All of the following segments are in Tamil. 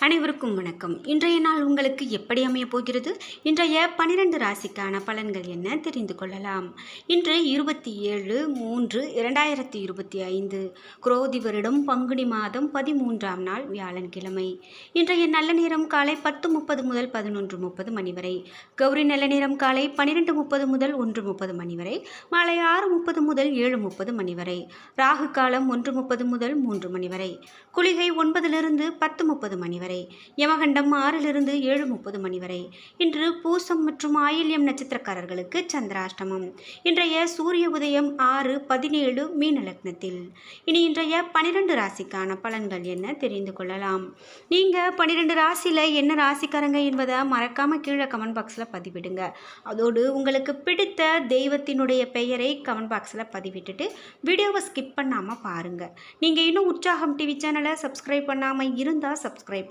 அனைவருக்கும் வணக்கம். இன்றைய நாள் உங்களுக்கு எப்படி அமைய போகிறது? இன்றைய பனிரெண்டு ராசிக்கான பலன்கள் என்ன? தெரிந்து கொள்ளலாம். இன்று இருபத்தி ஏழு மூன்று இரண்டாயிரத்தி இருபத்தி ஐந்து குரோதி வருடம் பங்குனி மாதம் பதிமூன்றாம் நாள் வியாழன்கிழமை. இன்றைய நல்ல நேரம் காலை பத்து முப்பது முதல் பதினொன்று முப்பது மணி வரை. கௌரி நல்ல நேரம் காலை பன்னிரெண்டு முப்பது முதல் ஒன்று முப்பது மணி வரை. மாலை ஆறு முப்பது முதல் ஏழு முப்பது மணி வரை. ராகு காலம் ஒன்று முப்பது முதல் மூன்று மணி வரை. குளிகை ஒன்பதிலிருந்து பத்து முப்பது மணி வரை. யமகண்டம் ஆறிலிருந்து ஏழு முப்பது மணி வரை இன்று பூசம் மற்றும் ஆயில்யம் நட்சத்திரக்காரர்களுக்கு சந்திராஷ்டமம். இன்றைய சூரிய உதயம் ஆறு பதினேழு மீன லக்னத்தில். இனி இன்றைய பனிரெண்டு ராசிக்கான பலன்கள் என்ன தெரிந்து கொள்ளலாம். நீங்கள் பன்னிரெண்டு ராசியில் என்ன ராசிக்காரங்க என்பதை மறக்காமல் கீழே கமெண்ட் பாக்ஸில் பதிவிடுங்க. அதோடு உங்களுக்கு பிடித்த தெய்வத்தினுடைய பெயரை கமெண்ட் பாக்ஸில் பதிவிட்டுட்டு வீடியோவை ஸ்கிப் பண்ணாமல் பாருங்கள் நீங்கள் இன்னும் உற்சாகம் டிவி சேனலை சப்ஸ்கிரைப் பண்ணாமல் இருந்தால் சப்ஸ்கிரைப்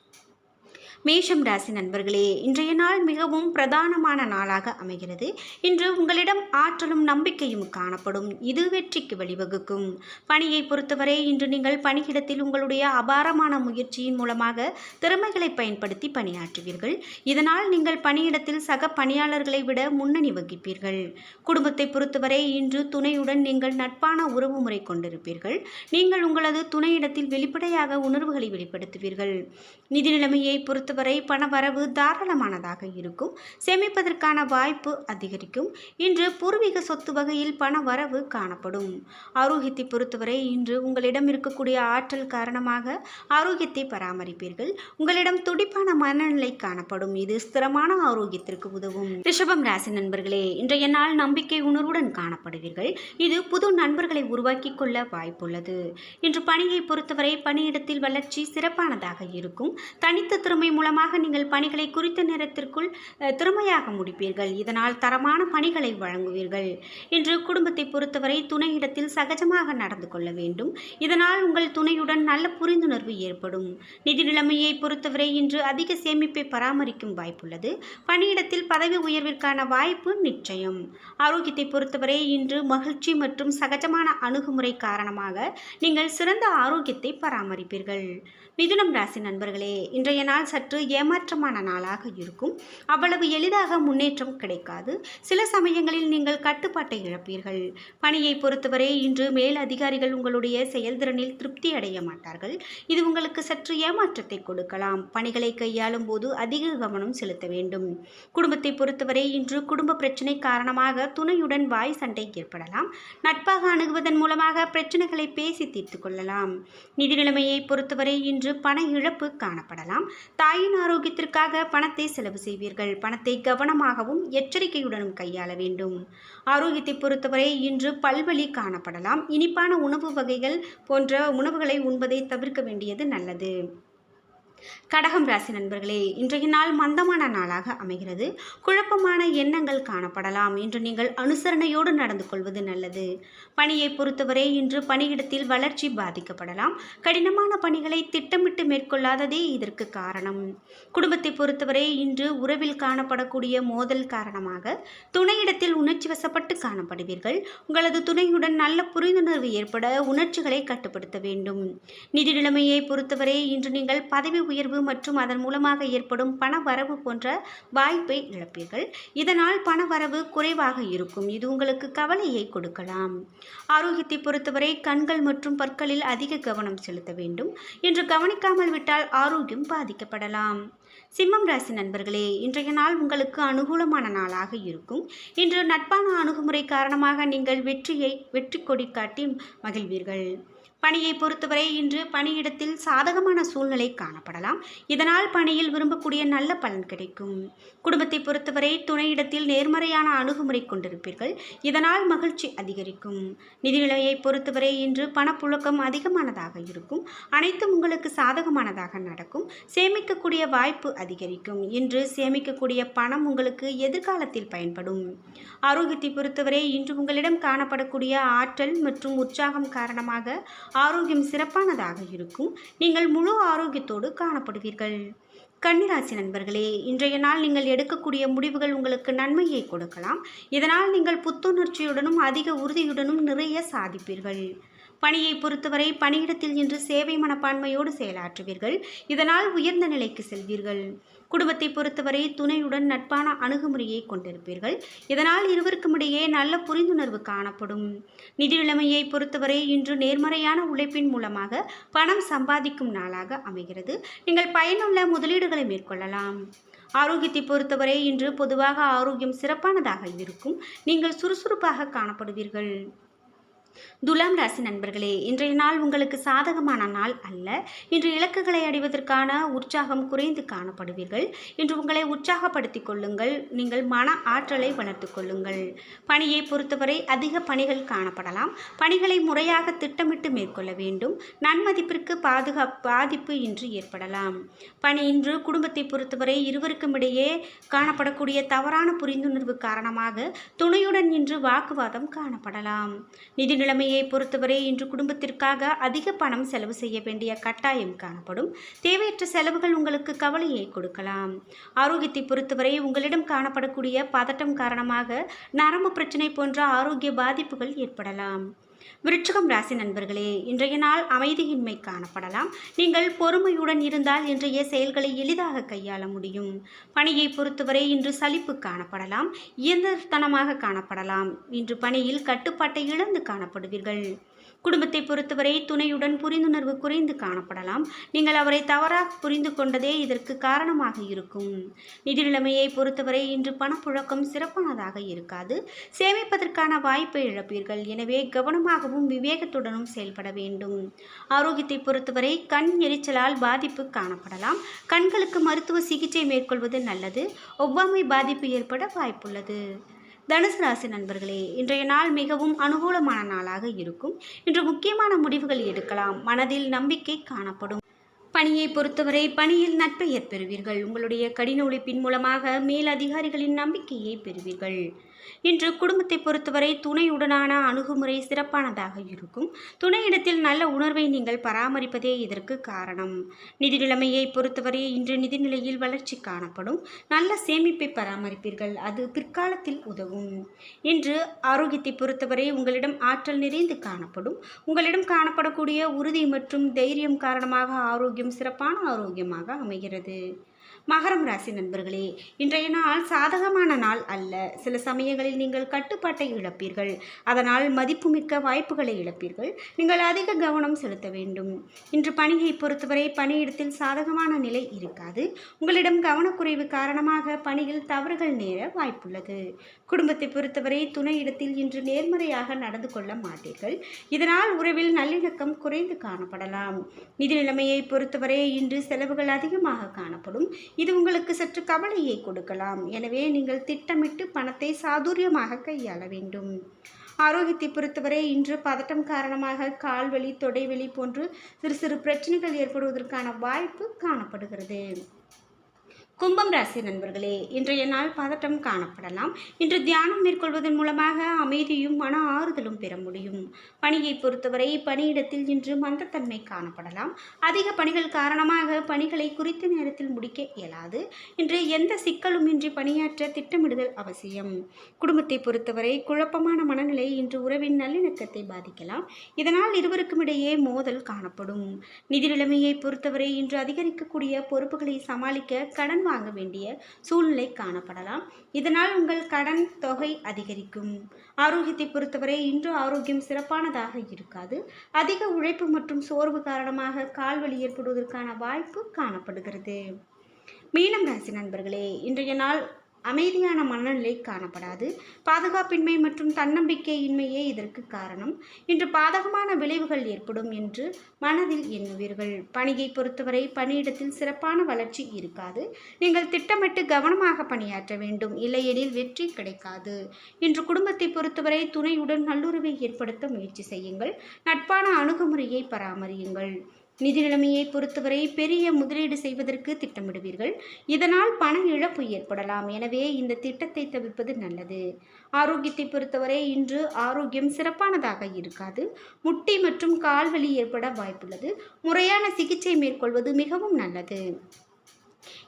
மேஷம் ராசி நண்பர்களே இன்றைய நாள் மிகவும் பிரதானமான நாளாக அமைகிறது. இன்று உங்களிடம் ஆற்றலும் நம்பிக்கையும் காணப்படும். இது வெற்றிக்கு வழிவகுக்கும். பணியை பொறுத்தவரை இன்று நீங்கள் பணியிடத்தில் உங்களுடைய அபாரமான முயற்சியின் மூலமாக திறமைகளை பயன்படுத்தி பணியாற்றுவீர்கள். இதனால் நீங்கள் பணியிடத்தில் சக பணியாளர்களை விட முன்னணி வகிப்பீர்கள். குடும்பத்தை பொறுத்தவரை இன்று துணையுடன் நீங்கள் நட்பான உறவு முறை கொண்டிருப்பீர்கள். நீங்கள் உங்களது துணையிடத்தில் வெளிப்படையாக உணர்வுகளை வெளிப்படுத்துவீர்கள். நிதி நிலைமையை பொறுத்தவரை பணவரவு தாராளமானதாக இருக்கும். சேமிப்பதற்கான வாய்ப்பு அதிகரிக்கும். இன்று பூர்வீக சொத்து வகையில் பண வரவு காணப்படும். ஆரோக்கியத்தை பொறுத்தவரை இன்று உங்களிடம் இருக்கக்கூடிய ஆற்றல் காரணமாக ஆரோக்கியத்தை பராமரிப்பீர்கள். உங்களிடம் துடிப்பான மனநிலை காணப்படும். இது ஸ்திரமான ஆரோக்கியத்திற்கு உதவும். ரிஷபம் ராசி நண்பர்களே இன்றைய நாள் நம்பிக்கை உணர்வுடன் காணப்படுவீர்கள். இது புது நண்பர்களை உருவாக்கிக் கொள்ள வாய்ப்புள்ளது. இன்று பணியை பொறுத்தவரை பணியிடத்தில் வளர்ச்சி சிறப்பானதாக இருக்கும். தனித்த திறமை மூலமாக நீங்கள் பணிகளை குறித்த நேரத்திற்குள் திறமையாக முடிப்பீர்கள். இதனால் தரமான பணிகளை வழங்குவீர்கள். இன்று குடும்பத்தை பொறுத்தவரை துணையிடத்தில் சகஜமாக நடந்து கொள்ள வேண்டும். இதனால் உங்கள் துணையுடன் நல்ல புரிந்துணர்வு ஏற்படும். நிதி நிலைமையை பொறுத்தவரை இன்று அதிக சேமிப்பை பராமரிக்கும் வாய்ப்புள்ளது. பணியிடத்தில் பதவி உயர்விற்கான வாய்ப்பு நிச்சயம். ஆரோக்கியத்தை பொறுத்தவரை இன்று மகிழ்ச்சி மற்றும் சகஜமான அணுகுமுறை காரணமாக நீங்கள் சிறந்த ஆரோக்கியத்தை பராமரிப்பீர்கள். மிதுனம் ராசி நண்பர்களே இன்றைய நாள் சற்று ஏமாற்றமான நாளாக இருக்கும். அவ்வளவு எளிதாக முன்னேற்றம் கிடைக்காது. சில சமயங்களில் நீங்கள் கட்டுப்பாட்டை இழப்பீர்கள். பணியை பொறுத்தவரை இன்று மேல் அதிகாரிகள் உங்களுடைய செயல்திறனில் திருப்தி அடைய மாட்டார்கள். இது உங்களுக்கு சற்று ஏமாற்றத்தை கொடுக்கலாம். பணிகளை கையாளும் போது அதிக கவனம் செலுத்த வேண்டும். குடும்பத்தை பொறுத்தவரை இன்று குடும்ப பிரச்சனை காரணமாக துணையுடன் வாய் சண்டை ஏற்படலாம். நட்பாக அணுகுவதன் மூலமாக பிரச்சனைகளை பேசி தீர்த்து கொள்ளலாம். நிதி நிலைமையை பொறுத்தவரை இன்று பண இழப்பு காணப்படலாம். தாய் தாயின் ஆரோக்கியத்திற்காக பணத்தை செலவு செய்வீர்கள். பணத்தை கவனமாகவும் எச்சரிக்கையுடனும் கையாள வேண்டும். ஆரோக்கியத்தை பொறுத்தவரை இன்று பல்வழி காணப்படலாம். இனிப்பான உணவு வகைகள் போன்ற உணவுகளை உண்பதை தவிர்க்க வேண்டியது நல்லது. கடகம் ராசி நண்பர்களே இன்றைய நாள் மந்தமான நாளாக அமைகிறது. குழப்பமான எண்ணங்கள் காணப்படலாம் இன்று நீங்கள் அனுசரணையோடு நடந்து கொள்வது நல்லது. பணியை பொறுத்தவரை இன்று பணியிடத்தில் வளர்ச்சி பாதிக்கப்படலாம். கடினமான பணிகளை திட்டமிட்டு மேற்கொள்ளாததே இதற்கு காரணம். குடும்பத்தை பொறுத்தவரை இன்று உறவில் காணப்படக்கூடிய மோதல் காரணமாக துணையிடத்தில் உணர்ச்சி வசப்பட்டு காணப்படுவீர்கள். உங்களது துணையுடன் நல்ல புரிந்துணர்வு ஏற்பட உணர்ச்சிகளை கட்டுப்படுத்த வேண்டும். நிதி நிலைமையை பொறுத்தவரை இன்று நீங்கள் பதவி உயர்வு மற்றும் அதன் மூலமாக ஏற்படும் பண வரவு போன்ற வாய்ப்பை இழப்பீர்கள். இதனால் பண வரவு குறைவாக இருக்கும். இது உங்களுக்கு கவலையை கொடுக்கலாம். ஆரோக்கியத்தை பொறுத்தவரை கண்கள் மற்றும் பற்களில் அதிக கவனம் செலுத்த வேண்டும் என்று கவனிக்காமல் விட்டால் ஆரோக்கியம் பாதிக்கப்படலாம். சிம்மம் ராசி நண்பர்களே இன்றைய நாள் உங்களுக்கு அனுகூலமான நாளாக இருக்கும். இன்று நட்பான அணுகுமுறை காரணமாக நீங்கள் வெற்றியை வெற்றி கொடி காட்டி மகிழ்வீர்கள். பணியை பொறுத்தவரை இன்று பணியிடத்தில் சாதகமான சூழ்நிலை காணப்படலாம். இதனால் பணியில் விரும்பக்கூடிய நல்ல பலன் கிடைக்கும். குடும்பத்தை பொறுத்தவரை துணையிடத்தில் நேர்மறையான அணுகுமுறை கொண்டிருப்பீர்கள். இதனால் மகிழ்ச்சி அதிகரிக்கும். நிதிநிலையை பொறுத்தவரை இன்று பணப்புழக்கம் அதிகமானதாக இருக்கும். அனைத்தும் உங்களுக்கு சாதகமானதாக நடக்கும். சேமிக்கக்கூடிய வாய்ப்பு அதிகரிக்கும். இன்று சேமிக்கக்கூடிய பணம் உங்களுக்கு எதிர்காலத்தில் பயன்படும். ஆரோக்கியத்தை பொறுத்தவரை இன்று உங்களிடம் காணப்படக்கூடிய ஆற்றல் மற்றும் உற்சாகம் காரணமாக ஆரோக்கியம் சிறப்பானதாக இருக்கும். நீங்கள் முழு ஆரோக்கியத்தோடு காணப்படுவீர்கள். கன்னிராசி நண்பர்களே இன்றைய நாள் நீங்கள் எடுக்கக்கூடிய முடிவுகள் உங்களுக்கு நன்மையை கொடுக்கலாம். இதனால் நீங்கள் புத்துணர்ச்சியுடனும் அதிக உறுதியுடனும் நிறைய சாதிப்பீர்கள். பணியை பொறுத்தவரை பணியிடத்தில் இன்று சேவை மனப்பான்மையோடு செயலாற்றுவீர்கள். இதனால் உயர்ந்த நிலைக்கு செல்வீர்கள். குடும்பத்தை பொறுத்தவரை துணையுடன் நட்பான அணுகுமுறையை கொண்டிருப்பீர்கள். இதனால் இருவருக்கும் இடையே நல்ல புரிந்துணர்வு காணப்படும். நிதி நிலைமையை பொறுத்தவரை இன்று நேர்மறையான உழைப்பின் மூலமாக பணம் சம்பாதிக்கும் நாளாக அமைகிறது. நீங்கள் பயனுள்ள முதலீடுகளை மேற்கொள்ளலாம். ஆரோக்கியத்தை பொறுத்தவரை இன்று பொதுவாக ஆரோக்கியம் சிறப்பானதாக இருக்கும். நீங்கள் சுறுசுறுப்பாக காணப்படுவீர்கள். துலாம் ராசி நண்பர்களே இன்றைய நாள் உங்களுக்கு சாதகமான நாள் அல்ல. இன்று இலக்குகளை அடைவதற்கான உற்சாகம் குறைந்து காணப்படுவீர்கள். இன்று உங்களை உற்சாகப்படுத்திக் கொள்ளுங்கள். நீங்கள் மன ஆற்றலை வளர்த்து கொள்ளுங்கள். பணியை பொறுத்தவரை அதிக பணிகள் காணப்படலாம். பணிகளை முறையாக திட்டமிட்டு மேற்கொள்ள வேண்டும். நன்மதிப்பிற்கு பாதுகா பாதிப்பு இன்று ஏற்படலாம். பணி இன்று குடும்பத்தை பொறுத்தவரை இருவருக்கும் இடையே காணப்படக்கூடிய தவறான புரிந்துணர்வு காரணமாக துணையுடன் இன்று வாக்குவாதம் காணப்படலாம். நிதி நிலைமையை பொறுத்தவரை இன்று குடும்பத்திற்காக அதிக பணம் செலவு செய்ய வேண்டிய கட்டாயம் காணப்படும். தேவையற்ற செலவுகள் உங்களுக்கு கவலையை கொடுக்கலாம். ஆரோக்கியத்தை பொறுத்தவரை உங்களிடம் காணப்படக்கூடிய பதட்டம் காரணமாக நரம்பு பிரச்சனை போன்ற ஆரோக்கிய பாதிப்புகள் ஏற்படலாம். விருட்சகம் ராசி நண்பர்களே இன்றைய நாள் அமைதியின்மை காணப்படலாம். நீங்கள் பொறுமையுடன் இருந்தால் இன்றைய செயல்களை எளிதாக கையாள முடியும். பணியை பொறுத்தவரை இன்று சலிப்பு காணப்படலாம் இயந்திரத்தனமாக காணப்படலாம். இன்று பணியில் கட்டுப்பாட்டை இழந்து காணப்படுவீர்கள். குடும்பத்தை பொறுத்தவரை துணையுடன் புரிந்துணர்வு குறைந்து காணப்படலாம். நீங்கள் அவரை தவறாக புரிந்து கொண்டதே இதற்கு காரணமாக இருக்கும். நிதி நிலைமையை பொறுத்தவரை இன்று பணப்புழக்கம் சிறப்பானதாக இருக்காது. சேமிப்பதற்கான வாய்ப்பை இழப்பீர்கள். எனவே கவனமாகவும் விவேகத்துடனும் செயல்பட வேண்டும். ஆரோக்கியத்தை பொறுத்தவரை கண் எரிச்சலால் பாதிப்பு காணப்படலாம். கண்களுக்கு மருத்துவ சிகிச்சை மேற்கொள்வது நல்லது. ஒவ்வாமை பாதிப்பு ஏற்பட வாய்ப்புள்ளது. தனுசு ராசி நண்பர்களே இன்றைய நாள் மிகவும் அனுகூலமான நாளாக இருக்கும். இன்று முக்கியமான முடிவுகள் எடுக்கலாம். மனதில் நம்பிக்கை காணப்படும். பணியை பொறுத்தவரை பணியில் நட்பெயர் பெறுவீர்கள். உங்களுடைய கடின உழைப்பின் மூலமாக மேலதிகாரிகளின் நம்பிக்கையை பெறுவீர்கள். இன்று குடும்பத்தை பொறுத்தவரை துணையுடனான அணுகுமுறை சிறப்பானதாக இருக்கும். துணையிடத்தில் நல்ல உணர்வை நீங்கள் பராமரிப்பதே இதற்கு காரணம். நிதி நிலைமையை பொறுத்தவரை இன்று நிதிநிலையில் வளர்ச்சி காணப்படும். நல்ல சேமிப்பை பராமரிப்பீர்கள். அது பிற்காலத்தில் உதவும். இன்று ஆரோக்கியத்தை பொறுத்தவரை உங்களிடம் ஆற்றல் நிறைந்து காணப்படும். உங்களிடம் காணப்படக்கூடிய உறுதி மற்றும் தைரியம் காரணமாக ஆரோக்கியம் சிறப்பான ஆரோக்கியமாக அமைகிறது. மகரம் ராசி நண்பர்களே இன்றைய நாள் சாதகமான நாள் அல்ல. சில சமயங்களில் நீங்கள் கட்டுப்பாட்டை இழப்பீர்கள். அதனால் மதிப்புமிக்க வாய்ப்புகளை இழப்பீர்கள். நீங்கள் அதிக கவனம் செலுத்த வேண்டும். இன்று பணியை பொறுத்தவரை பணியிடத்தில் சாதகமான நிலை இருக்காது. உங்களிடம் கவனக்குறைவு காரணமாக பணியில் தவறுகள் நேர வாய்ப்புள்ளது. குடும்பத்தை பொறுத்தவரை துணையிடத்தில் இன்று நேர்மறையாக நடந்து கொள்ள மாட்டீர்கள். இதனால் உறவில் நல்லிணக்கம் குறைந்து காணப்படலாம். நிதி நிலைமையை பொறுத்தவரை இன்று செலவுகள் அதிகமாக காணப்படும். இது உங்களுக்கு சற்று கவலையை கொடுக்கலாம். எனவே நீங்கள் திட்டமிட்டு பணத்தை சாதுரியமாக கையாள வேண்டும். ஆரோக்கியத்தை பொறுத்தவரை இன்று பதட்டம் காரணமாக கால்வலி தொடைவலி போன்று சிறு சிறு பிரச்சனைகள் ஏற்படுவதற்கான வாய்ப்பு காணப்படுகிறது. கும்பம் ராசி நண்பர்களே இன்றைய நாள் பதட்டம் காணப்படலாம். இன்று தியானம் மேற்கொள்வதன் மூலமாக அமைதியும் மன ஆறுதலும் பெற முடியும். பணியை பொறுத்தவரை பணியிடத்தில் இன்று மந்தத்தன்மை காணப்படலாம். அதிக பணிகள் காரணமாக பணிகளை குறித்த நேரத்தில் முடிக்க இயலாது. இன்று எந்த சிக்கலும் இன்றி பணியாற்ற திட்டமிடுதல் அவசியம். குடும்பத்தை பொறுத்தவரை குழப்பமான மனநிலை இன்று உறவின் நல்லிணக்கத்தை பாதிக்கலாம். இதனால் இருவருக்கும் இடையே மோதல் காணப்படும். நிதி நிலைமையை பொறுத்தவரை இன்று அதிகரிக்கக்கூடிய பொறுப்புகளை சமாளிக்க கடன் வாங்க வேண்டிய சூழ்நிலை காணப்படலாம். இதனால் உங்கள் கடன் தொகை அதிகரிக்கும். ஆரோக்கியத்தை பொறுத்தவரை இன்று ஆரோக்கியம் சிறப்பானதாக இருக்காது. அதிக உழைப்பு மற்றும் சோர்வு காரணமாக கால்வலி ஏற்படுவதற்கான வாய்ப்பு காணப்படுகிறது. மீனம் ராசி நண்பர்களே இன்றைய நாள் அமைதியான மனநிலை காணப்படாது. பாதுகாப்பின்மை மற்றும் தன்னம்பிக்கையின்மையே இதற்கு காரணம். இன்று பாதகமான விளைவுகள் ஏற்படும் என்று மனதில் எண்ணுவீர்கள். பணியை பொறுத்தவரை பணியிடத்தில் சிறப்பான வளர்ச்சி இருக்காது. நீங்கள் திட்டமிட்டு கவனமாக பணியாற்ற வேண்டும். இல்லையெனில் வெற்றி கிடைக்காது. இன்று குடும்பத்தை பொறுத்தவரை துணையுடன் நல்லுறவை ஏற்படுத்த முயற்சி செய்யுங்கள். நட்பான அணுகுமுறையை பராமரியுங்கள். நிதி நிலைமையை பொறுத்தவரை பெரிய முதலீடு செய்வதற்கு திட்டமிடுவீர்கள். இதனால் பண இழப்பு ஏற்படலாம். எனவே இந்த திட்டத்தை தவிர்ப்பது நல்லது. ஆரோக்கியத்தை பொறுத்தவரை இன்று ஆரோக்கியம் சிறப்பானதாக இருக்காது. முட்டி மற்றும் கால்வலி ஏற்பட வாய்ப்புள்ளது. முறையான சிகிச்சை மேற்கொள்வது மிகவும் நல்லது.